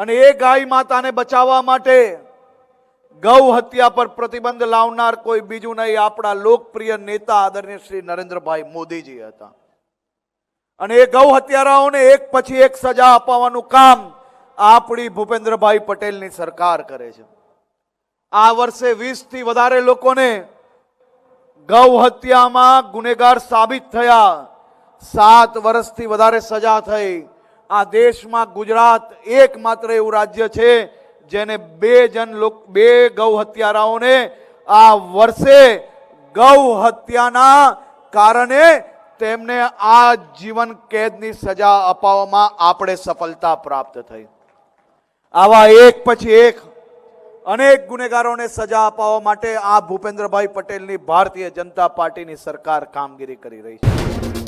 અને એ ગાય માતાને બચાવવા માટે ગૌ હત્યા પર પ્રતિબંધ લાવનાર કોઈ બીજું નહીં, આપણા લોકપ્રિય નેતા આદરણીય શ્રી નરેન્દ્રભાઈ મોદીજી હતા. અને એ ગૌ હત્યારાઓને એક પછી એક સજા અપાવવાનું કામ આપણી ભૂપેન્દ્રભાઈ પટેલની સરકાર કરે છે. આ વર્ષે વીસથી વધારે લોકોને ગૌ હત્યામાં ગુનેગાર સાબિત થયા. સાત વર્ષથી વધારે સજા થઈ. આ દેશમાં ગુજરાત એકમાત્ર એવું રાજ્ય છે જેને બે જન લોક, બે ગૌ હત્યારાઓને આ વર્ષે ગૌ હત્યાના કારણે તેમને આ જીવન કેદની સજા અપાવવામાં આપણે સફળતા પ્રાપ્ત થઈ. આવા એક પછી એક અનેક ગુનેગારોને સજા અપાવવા માટે આ ભૂપેન્દ્રભાઈ પટેલની ભારતીય જનતા પાર્ટીની સરકાર કામગીરી કરી રહી છે.